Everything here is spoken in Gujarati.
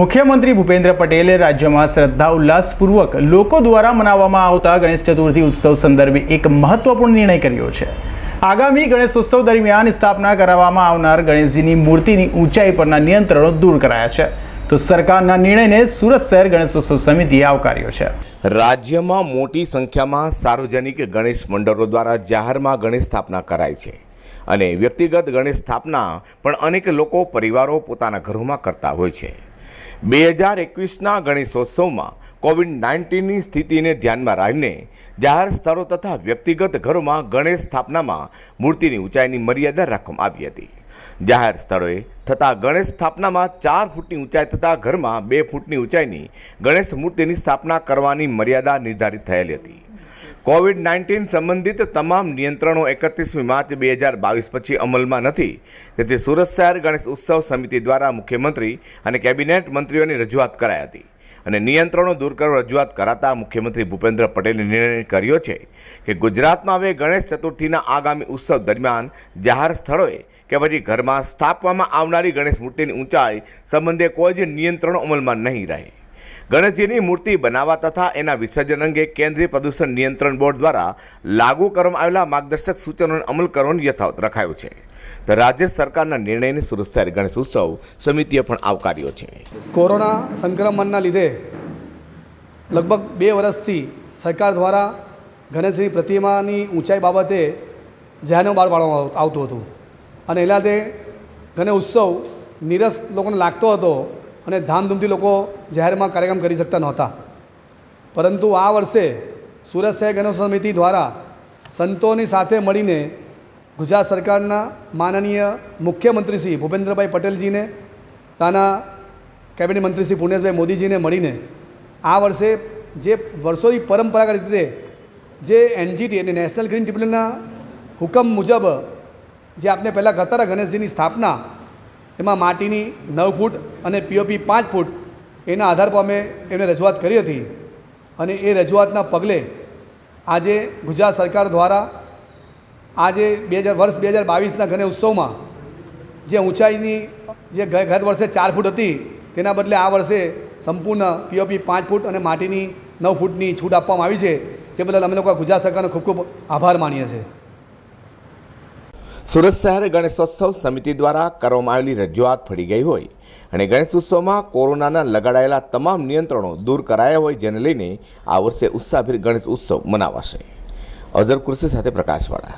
મુખ્યમંત્રી ભૂપેન્દ્ર પટેલે રાજ્યમાં શ્રદ્ધા ઉલ્લાસપૂર્વક લોકો દ્વારા મનાવવામાં આવતા ગણેશ ચતુર્થી ઉત્સવ સંદર્ભે એક મહત્વપૂર્ણ નિર્ણય કર્યો છે. આગામી ગણેશોત્સવ દરમિયાન સ્થાપના કરાવવામાં આવનાર ગણેશજીની મૂર્તિની ઊંચાઈ પરના નિયંત્રણો દૂર કરાયા છે. તો સરકારના નિર્ણયને સુરત શહેર ગણેશોત્સવ સમિતિએ આવકાર્યો છે. રાજ્યમાં મોટી સંખ્યામાં સાર્વજનિક ગણેશ મંડળો દ્વારા જાહેરમાં ગણેશ સ્થાપના કરાય છે અને વ્યક્તિગત ગણેશ સ્થાપના પણ અનેક લોકો પરિવારો પોતાના ઘરોમાં કરતા હોય છે. બે હજાર એકવીસના ગણેશોત્સવમાં કોવિડ નાઇન્ટીનની સ્થિતિને ધ્યાનમાં રાખીને જાહેર સ્થળો તથા વ્યક્તિગત ઘરોમાં ગણેશ સ્થાપનામાં મૂર્તિની ઊંચાઈની મર્યાદા રાખવામાં આવી હતી. જાહેર સ્થળોએ થતા ગણેશ સ્થાપનામાં ચાર ફૂટની ઊંચાઈ તથા ઘરમાં બે ફૂટની ઊંચાઈની ગણેશ મૂર્તિની સ્થાપના કરવાની મર્યાદા નિર્ધારિત થયેલી હતી. કોવિડ નાઇન્ટીન સંબંધિત તમામ નિયંત્રણો એકત્રીસમી માર્ચ બે હજાર બાવીસ પછી અમલમાં નથી. તેથી સુરત શહેર ગણેશ ઉત્સવ સમિતિ દ્વારા મુખ્યમંત્રી અને કેબિનેટ મંત્રીઓની રજૂઆત કરાઈ હતી અને નિયંત્રણો દૂર કરવા રજૂઆત કરાતા મુખ્યમંત્રી ભૂપેન્દ્ર પટેલે નિર્ણય કર્યો છે કે ગુજરાતમાં હવે ગણેશ ચતુર્થીના આગામી ઉત્સવ દરમિયાન જાહેર સ્થળોએ કે પછી ઘરમાં સ્થાપવામાં આવનારી ગણેશ મૂર્તિની ઊંચાઈ સંબંધે કોઈ જ નિયંત્રણો અમલમાં નહીં રહે. ગણેશજીની મૂર્તિ બનાવવા તથા એના વિસર્જન અંગે કેન્દ્રીય પ્રદૂષણ નિયંત્રણ બોર્ડ દ્વારા લાગુ કરવામાં આવેલા માર્ગદર્શક સૂચનોનો અમલ કરવાનો યથાવત રખાયો છે. તો રાજ્ય સરકારના નિર્ણયને સુરત શહેર ગણેશ ઉત્સવ સમિતિએ પણ આવકાર્યો છે. કોરોના સંક્રમણના લીધે લગભગ બે વર્ષથી સરકાર દ્વારા ગણેશજીની પ્રતિમાની ઊંચાઈ બાબતે જાહેરનામું બહાર પાડવામાં આવતું હતું. અને એના લીધે ગણેશ ઉત્સવ નીરસ લોકોને લાગતો હતો અને ધામધૂમથી લોકો જાહેરમાં કાર્યક્રમ કરી શકતા નહોતા. પરંતુ આ વર્ષે સુરત શહેર ગણેશ સમિતિ દ્વારા સંતોની સાથે મળીને ગુજરાત સરકારના માનનીય મુખ્યમંત્રી શ્રી ભૂપેન્દ્રભાઈ પટેલજીને, ત્યાંના કેબિનેટ મંત્રી શ્રી પુર્ણેશભાઈ મોદીજીને મળીને આ વર્ષે જે વર્ષોથી પરંપરાગત રીતે જે એનજીટી એટલે નેશનલ ગ્રીન ટ્રિબ્યુનલના હુકમ મુજબ જે આપણે પહેલાં કરતા હતા ગણેશજીની સ્થાપના એમાં માટીની નવ ફૂટ અને પીઓપી પાંચ ફૂટ એના આધાર પર અમે એમને રજૂઆત કરી હતી. અને એ રજૂઆતના પગલે આજે ગુજરાત સરકાર દ્વારા આજે બે હજાર વર્ષ બે હજાર બાવીસના ગણેશ ઉત્સવમાં જે ઊંચાઈની જે ગત વર્ષે ચાર ફૂટ હતી તેના બદલે આ વર્ષે સંપૂર્ણ પીઓપી પાંચ ફૂટ અને માટીની નવ ફૂટની છૂટ આપવામાં આવી છે. તે બદલ અમે લોકો ગુજરાત સરકારનો ખૂબ ખૂબ આભાર માનીએ છીએ. સુરત શહેર ગણેશોત્સવ સમિતિ દ્વારા કરવામાં આવેલી રજૂઆત ફળી ગઈ હોય અને ગણેશ ઉત્સવમાં કોરોનાના લગાડાયેલા તમામ નિયંત્રણો દૂર કરાયા હોય જેને લઈને આ વર્ષે ઉત્સાહભેર ગણેશ ઉત્સવ મનાવાશે. અઝર કુર્સી સાથે પ્રકાશવાળા.